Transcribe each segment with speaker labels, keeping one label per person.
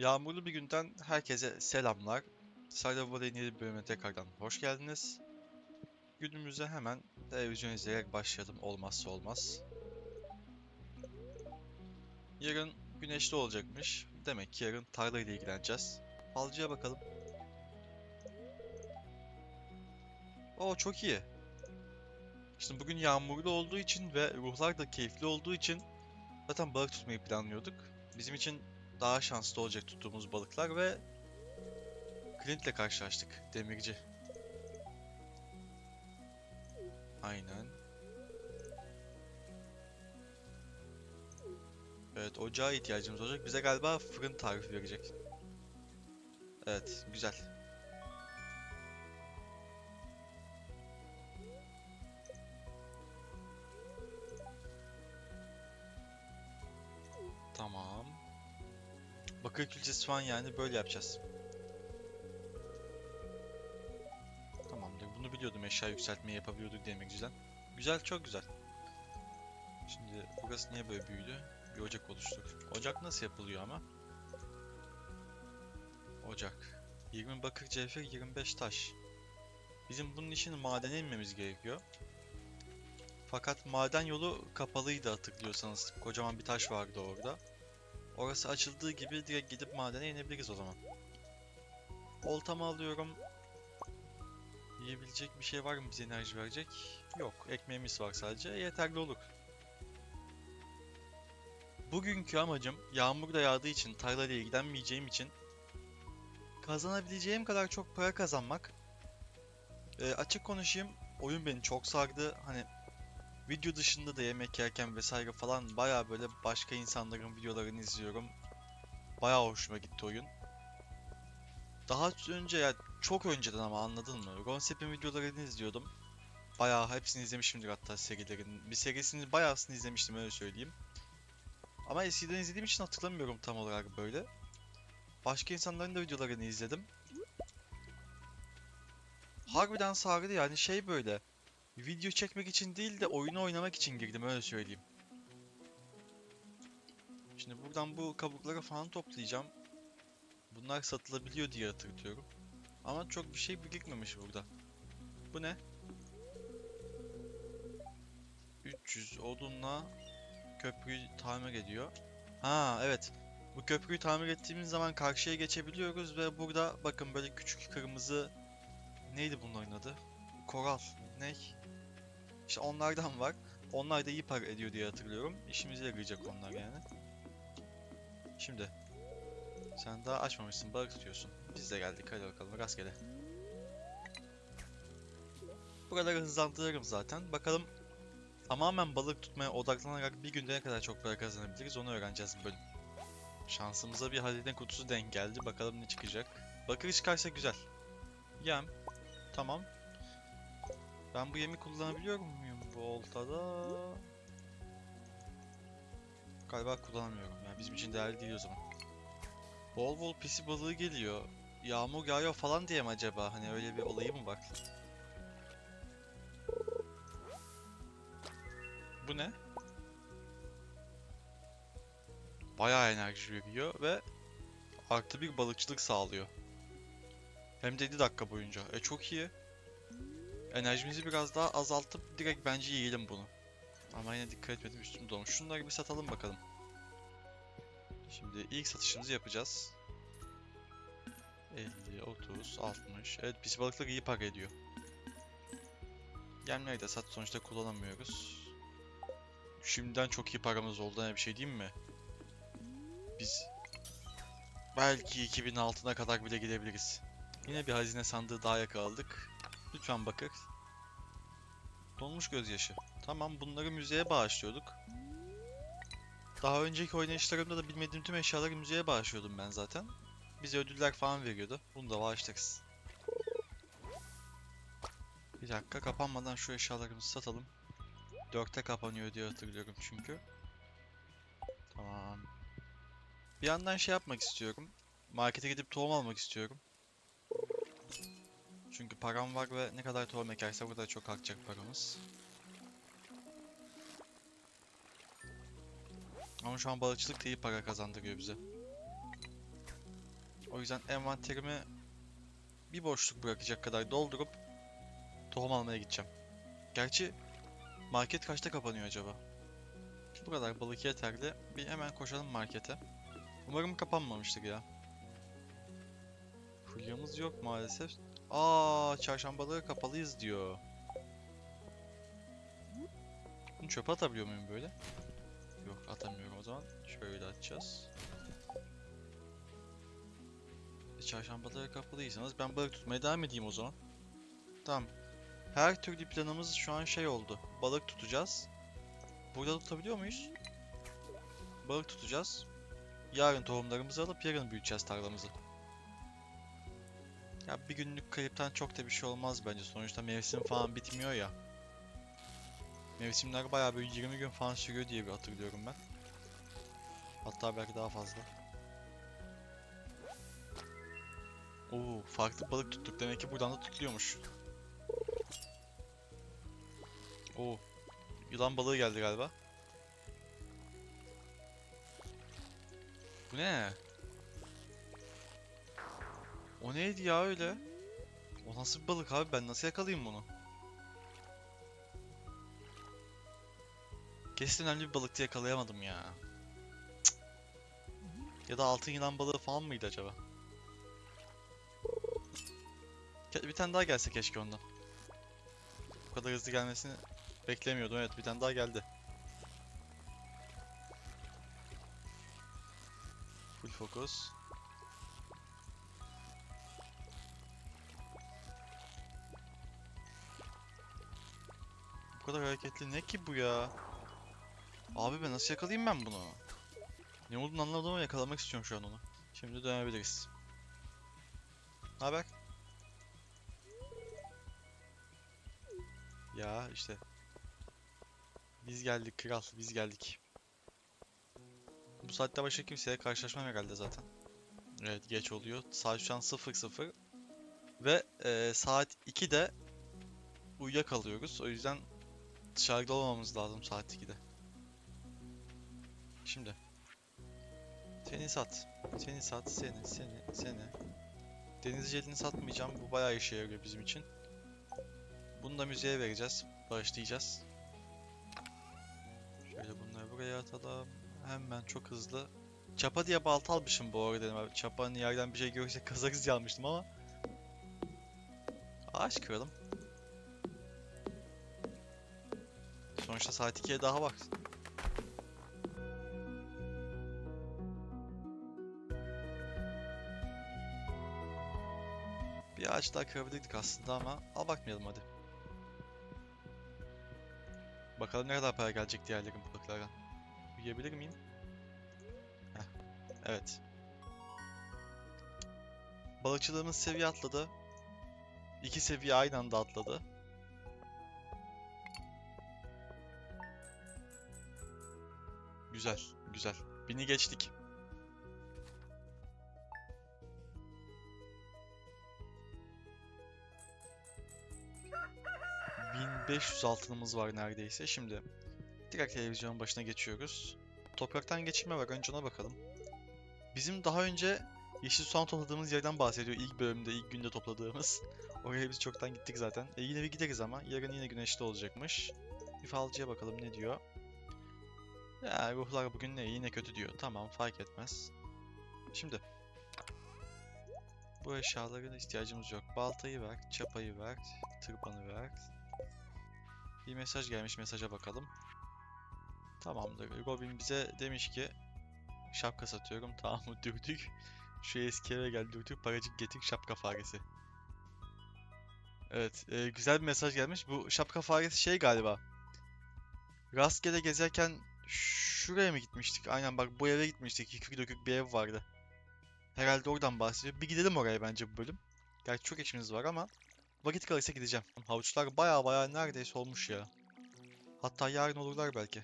Speaker 1: Yağmurlu bir günden herkese selamlar. Sayda Volley'in yeni bölümüne tekrardan hoş geldiniz. Günümüze hemen televizyon izleyerek başlayalım olmazsa olmaz. Yarın güneşli olacakmış. Demek ki yarın tarla ile ilgileneceğiz. Falcıya bakalım. Oo çok iyi. Şimdi bugün yağmurlu olduğu için ve ruhlar da keyifli olduğu için zaten balık tutmayı planlıyorduk. Bizim için daha şanslı olacak tuttuğumuz balıklar ve Clint'le karşılaştık. Demirci. Aynen. Evet, ocağa ihtiyacımız olacak. Bize galiba fırın tarifi verecek. Evet, güzel. 40 öleceğiz falan yani böyle yapacağız. Tamamdır. Bunu biliyordum eşya yükseltmeyi yapabiliyorduk demek güzel. Güzel çok güzel. Şimdi burası niye böyle büyüdü? Bir ocak oluşturduk. Ocak nasıl yapılıyor ama? Ocak. 20 bakır cevher 25 taş. Bizim bunun için madene inmemiz gerekiyor. Fakat maden yolu kapalıydı hatırlıyorsanız. Kocaman bir taş vardı orada. Orası açıldığı gibi direkt gidip madene inebiliriz o zaman. Oltamı alıyorum. Yiyebilecek bir şey var mı bize enerji verecek? Yok. Ekmeğimiz var sadece. Yeterli olur. Bugünkü amacım yağmur da yağdığı için tarlayla ilgilenmeyeceğim için kazanabileceğim kadar çok para kazanmak. Ee, açık konuşayım. Oyun beni çok sardı. Hani video dışında da yemek yerken vesaire falan baya böyle başka insanların videolarını izliyorum. Baya hoşuma gitti oyun. Daha önce ya çok önceden ama anladın mı? Roncep'in videolarını izliyordum. Bayağı hepsini izlemişimdir hatta serilerin. Bir serisini bayağısını izlemiştim öyle söyleyeyim. Ama eskiden izlediğim için hatırlamıyorum tam olarak böyle. Başka insanların da videolarını izledim. Harbiden sardı yani şey böyle. Video çekmek için değil de oyunu oynamak için girdim öyle söyleyeyim. Şimdi buradan bu kabukları falan toplayacağım. Bunlar satılabiliyor diye hatırlıyorum. Ama çok bir şey birikmemiş burada. Bu ne? 300 odunla köprüyü tamir ediyor. Ha evet. Bu köprüyü tamir ettiğimiz zaman karşıya geçebiliyoruz ve burada bakın böyle küçük kırmızı neydi bunların adı? Koral. Ne? İşte onlardan var. Onlar da iyi para ediyor diye hatırlıyorum. İşimize yarayacak onlar yani. Şimdi. Sen daha açmamışsın, balık tutuyorsun. Biz de geldik, hadi bakalım rastgele. Buraları hızlandırırım zaten. Bakalım tamamen balık tutmaya odaklanarak bir günde ne kadar çok para kazanabiliriz onu öğreneceğiz bu bölüm. Şansımıza bir hazine kutusu denk geldi. Bakalım ne çıkacak. Bakır çıkarsa güzel. Yem. Tamam. Ben bu yemi kullanabiliyor muyum bu oltada? Galiba kullanamıyorum. Yani bizim için değerli değil o zaman. Bol bol pisi balığı geliyor. Yağmur yağıyor falan diye mi acaba? Hani öyle bir olayı mı var? Bu ne? Bayağı enerji veriyor ve artı bir balıkçılık sağlıyor. Hem de 7 dakika boyunca. E çok iyi. Enerjimizi biraz daha azaltıp direkt bence yiyelim bunu. Ama yine dikkat etmedim üstüm dolmuş. Şunları bir satalım bakalım. Şimdi ilk satışımızı yapacağız. 50, 30, 60. Evet pis balıklar iyi para ediyor. Gemleri de sat sonuçta kullanamıyoruz. Şimdiden çok iyi paramız oldu ne bir şey diyeyim mi? Biz belki 2000 altına kadar bile gidebiliriz. Yine bir hazine sandığı daha yakaladık. Lütfen bakır. Dolmuş gözyaşı. Tamam bunları müzeye bağışlıyorduk. Daha önceki oynayışlarımda da bilmediğim tüm eşyaları müzeye bağışlıyordum ben zaten. Bize ödüller falan veriyordu. Bunu da bağışlarız. Bir dakika kapanmadan şu eşyalarımızı satalım. 4'te kapanıyor diye hatırlıyorum çünkü. Tamam. Bir yandan şey yapmak istiyorum. Markete gidip tohum almak istiyorum. Çünkü param var ve ne kadar tohum ekerse burada çok artacak paramız. Ama şu an balıkçılık da iyi para kazandırıyor bize. O yüzden envanterimi bir boşluk bırakacak kadar doldurup tohum almaya gideceğim. Gerçi market kaçta kapanıyor acaba? Bu kadar balık yeterli. Bir hemen koşalım markete. Umarım kapanmamıştır ya. Fulyamız yok maalesef. Aa, çarşambaları kapalıyız diyor. Bunu çöpe atabiliyor muyum böyle? Yok atamıyorum o zaman. Şöyle atacağız. E, çarşambaları kapalıysanız ben balık tutmaya devam edeyim o zaman. Tamam. Her türlü planımız şu an şey oldu. Balık tutacağız. Burada tutabiliyor muyuz? Balık tutacağız. Yarın tohumlarımızı alıp yarın büyüteceğiz tarlamızı. Ya bir günlük kayıptan çok da bir şey olmaz bence. Sonuçta mevsim falan bitmiyor ya. Mevsimler bayağı böyle 20 gün falan sürüyor diye bir hatırlıyorum ben. Hatta belki daha fazla. Oo, farklı balık tuttuk. Demek ki buradan da tutuluyormuş. Oo, yılan balığı geldi galiba. Bu ne? O neydi ya öyle? O nasıl bir balık abi? Ben nasıl yakalayayım bunu? Kesin önemli bir balıktı yakalayamadım ya. Cık. Ya da altın yılan balığı falan mıydı acaba? Bir tane daha gelse keşke ondan. Bu kadar hızlı gelmesini beklemiyordum. Evet bir tane daha geldi. Full focus. Kadar hareketli ne ki bu ya? Abi ben nasıl yakalayayım ben bunu? Ne olduğunu anlamadım ama yakalamak istiyorum şu an onu. Şimdi dönebiliriz. Haber? Ya işte. Biz geldik kral, biz geldik. Bu saatte başka kimseye karşılaşmam herhalde zaten. Evet geç oluyor. Saat şu an 00 ve eee, saat 2'de uyuyakalıyoruz. O yüzden dışarıda olmamız lazım saat 2'de. Şimdi. Seni sat. Seni sat. Seni, seni, seni. Deniz jelini satmayacağım. Bu bayağı işe yarıyor bizim için. Bunu da müzeye vereceğiz. Bağışlayacağız. Şöyle bunları buraya atalım. Hemen çok hızlı. Çapa diye balta almışım bu arada dedim abi. Çapanın yerden bir şey görürse kazarız diye almıştım ama. Ağaç kıralım. Sonuçta saat 2'ye daha var. Bir ağaç daha kırabilirdik aslında ama al bakmayalım hadi. Bakalım ne kadar para gelecek diğerlerin balıklardan. Yiyebilir miyim? Heh, evet. Balıkçılığımız seviye atladı. İki seviye aynı anda atladı. Güzel, güzel. Bini geçtik. 1500 altınımız var neredeyse. Şimdi direkt televizyonun başına geçiyoruz. Topraktan geçirme var. Önce ona bakalım. Bizim daha önce yeşil soğan topladığımız yerden bahsediyor. ilk bölümde, ilk günde topladığımız. Oraya biz çoktan gittik zaten. E yine bir gideriz ama. Yarın yine güneşli olacakmış. Bir falcıya bakalım ne diyor. Ya ruhlar bugün ne iyi ne kötü diyor. Tamam fark etmez. Şimdi. Bu eşyaların ihtiyacımız yok. Baltayı ver, çapayı ver, tırpanı ver, bir mesaj gelmiş mesaja bakalım. Tamamdır. Robin bize demiş ki şapka satıyorum. Tamam mı dürtük. Şu eski eve gel dürtük paracık getir şapka faresi. Evet e, güzel bir mesaj gelmiş. Bu şapka faresi şey galiba. Rastgele gezerken şuraya mı gitmiştik? Aynen bak bu eve gitmiştik. Yıkık dökük bir ev vardı. Herhalde oradan bahsediyor. Bir gidelim oraya bence bu bölüm. Gerçi çok işimiz var ama Vakit kalırsa gideceğim. Havuçlar baya baya neredeyse olmuş ya. Hatta yarın olurlar belki.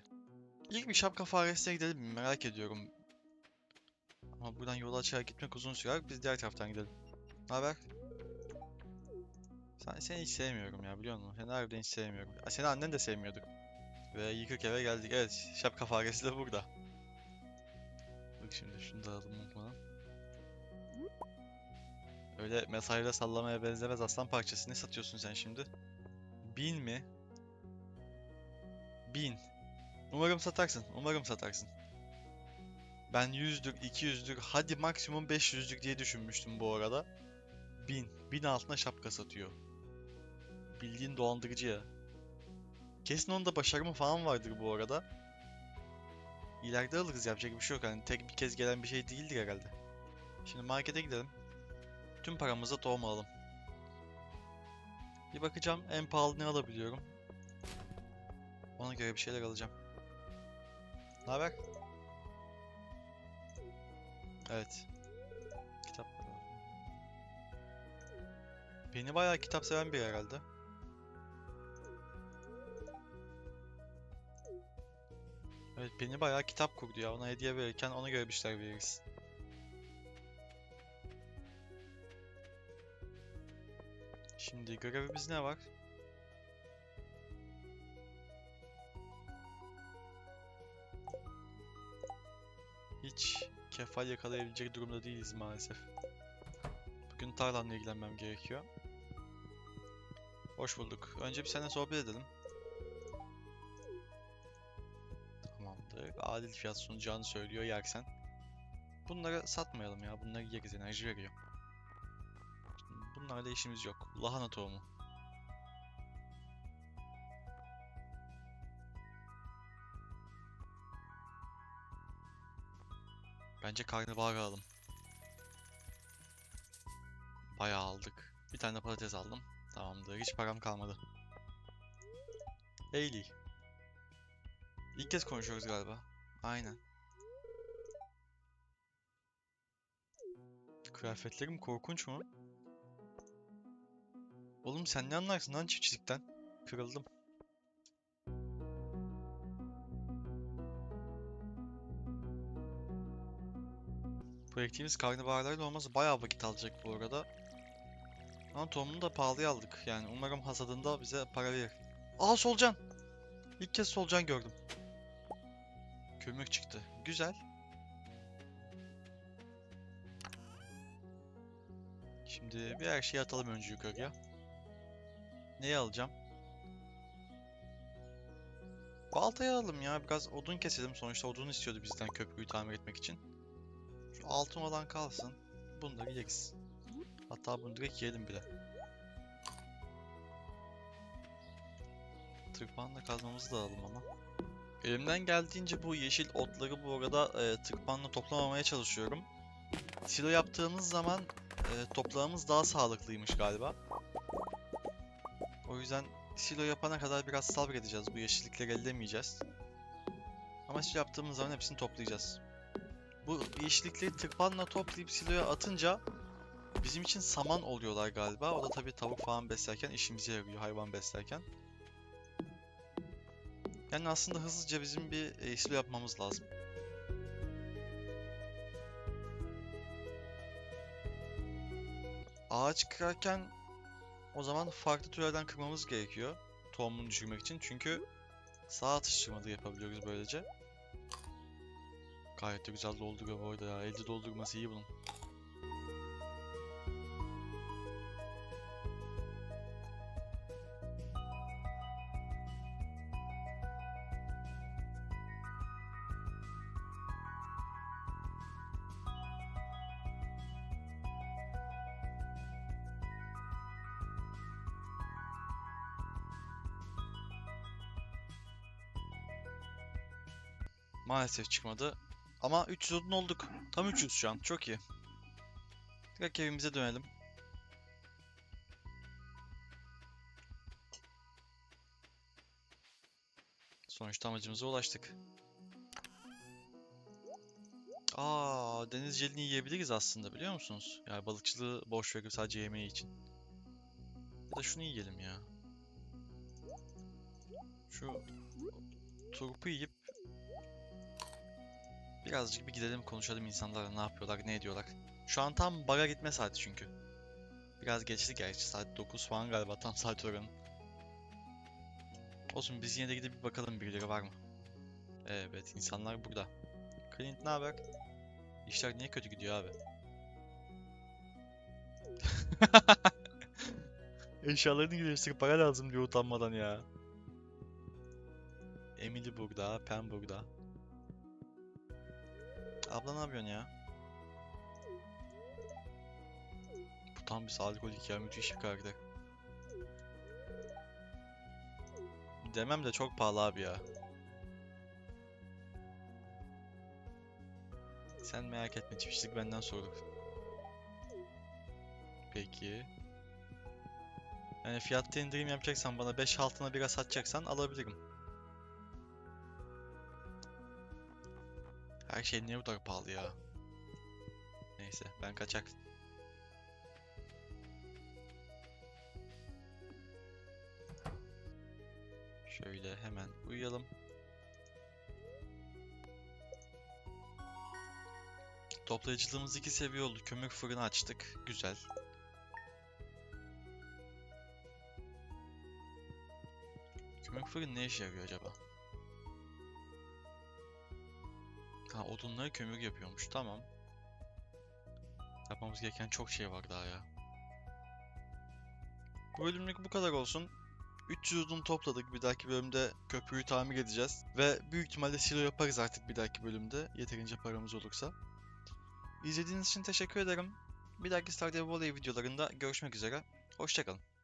Speaker 1: İlk bir şapka faresine gidelim mi? Merak ediyorum. Ama buradan yola açarak gitmek uzun sürer. Biz diğer taraftan gidelim. Ne haber? Sen, seni hiç sevmiyorum ya biliyor musun? Seni harbiden hiç sevmiyorum. Seni annen de sevmiyordu. Ve yıkık eve geldik. Evet, şapka faresi de burada. Bak şimdi şunu da alalım unutmadan. Öyle mesajla sallamaya benzemez aslan parçası. Ne satıyorsun sen şimdi? Bin mi? Bin. Umarım satarsın. Umarım satarsın. Ben 100'dür, 200'dür, hadi maksimum 500'lük diye düşünmüştüm bu arada. 1000. 1000 altına şapka satıyor. Bildiğin dolandırıcı ya. Kesin onda başarımı falan vardır bu arada. İleride alırız yapacak bir şey yok. Hani tek bir kez gelen bir şey değildir herhalde. Şimdi markete gidelim. Tüm paramızla tohum alalım. Bir bakacağım en pahalı ne alabiliyorum. Ona göre bir şeyler alacağım. Ne haber? Evet. Kitap. Beni bayağı kitap seven biri herhalde. Evet beni bayağı kitap kurdu ya. Ona hediye verirken ona göre bir şeyler veririz. Şimdi görevimiz ne var? Hiç kefal yakalayabilecek durumda değiliz maalesef. Bugün tarlamla ilgilenmem gerekiyor. Hoş bulduk. Önce bir seninle sohbet edelim. Adil fiyat sunacağını söylüyor yersen. Bunları satmayalım ya. Bunları yeriz enerji veriyor. Bunlarla işimiz yok. Lahana tohumu. Bence karnabahar alalım. Bayağı aldık. Bir tane patates aldım. Tamamdır. Hiç param kalmadı. Hayley. İlk kez konuşuyoruz galiba. Aynen. Kıyafetlerim korkunç mu? Oğlum sen ne anlarsın lan çiftçilikten? Kırıldım. Bu ektiğimiz karnabaharların olması bayağı vakit alacak bu arada. Ama tohumunu da pahalıya aldık. Yani umarım hasadında bize para verir. Aa solucan! İlk kez solucan gördüm. Kömür çıktı. Güzel. Şimdi bir her şeyi atalım önce yukarıya. Neyi alacağım? Baltayı alalım ya. Biraz odun keselim. Sonuçta odun istiyordu bizden köprüyü tamir etmek için. Şu altın olan kalsın. Bunları yeriz. Hatta bunu direkt yiyelim bile. Tırpanla kazmamızı da alalım ama. Elimden geldiğince bu yeşil otları bu arada e, tırpanla toplamamaya çalışıyorum. Silo yaptığımız zaman e, toprağımız daha sağlıklıymış galiba. O yüzden silo yapana kadar biraz sabredeceğiz. Bu yeşillikleri ellemeyeceğiz. Ama silo yaptığımız zaman hepsini toplayacağız. Bu yeşillikleri tırpanla toplayıp siloya atınca bizim için saman oluyorlar galiba. O da tabii tavuk falan beslerken işimize yarıyor hayvan beslerken. Yani aslında hızlıca bizim bir e, yapmamız lazım. Ağaç kırarken o zaman farklı türlerden kırmamız gerekiyor. Tohumunu düşürmek için. Çünkü sağ atıştırmalı yapabiliyoruz böylece. Gayet de güzel dolduruyor bu arada ya. Elde doldurması iyi bunun. Maalesef çıkmadı. Ama 300 odun olduk. Tam 300 şu an. Çok iyi. Direkt evimize dönelim. Sonuçta amacımıza ulaştık. Aa, deniz jelini yiyebiliriz aslında biliyor musunuz? Yani balıkçılığı boş verip sadece yemeği için. Ya da şunu yiyelim ya. Şu turpu yiyip Birazcık bir gidelim konuşalım insanlarla ne yapıyorlar, ne ediyorlar. Şu an tam baga gitme saati çünkü. Biraz geçti gerçi saat 9 falan galiba tam saat oranın. Olsun biz yine de gidip bir bakalım birileri var mı? Evet insanlar burada. Clint ne haber? İşler niye kötü gidiyor abi? Eşyalarını geliştir para lazım diyor utanmadan ya. Emily burada, Pen burada. Abla ne yapıyorsun ya? Bu tam bir alkolik ya müthiş bir karakter. Demem de çok pahalı abi ya. Sen merak etme çiftçilik benden sorulur. Peki. Yani fiyatta indirim yapacaksan bana 5 altına bira satacaksan alabilirim. Her şey niye bu kadar pahalı ya? Neyse ben kaçak. Şöyle hemen uyuyalım. Toplayıcılığımız iki seviye oldu. Kömür fırını açtık. Güzel. Kömür fırın ne işe yarıyor acaba? Odunları kömür yapıyormuş. Tamam. Yapmamız gereken çok şey var daha ya. Bu bölümlük bu kadar olsun. 300 odun topladık. Bir dahaki bölümde köprüyü tamir edeceğiz. Ve büyük ihtimalle silo yaparız artık bir dahaki bölümde. Yeterince paramız olursa. İzlediğiniz için teşekkür ederim. Bir dahaki Stardew Valley videolarında görüşmek üzere. Hoşçakalın.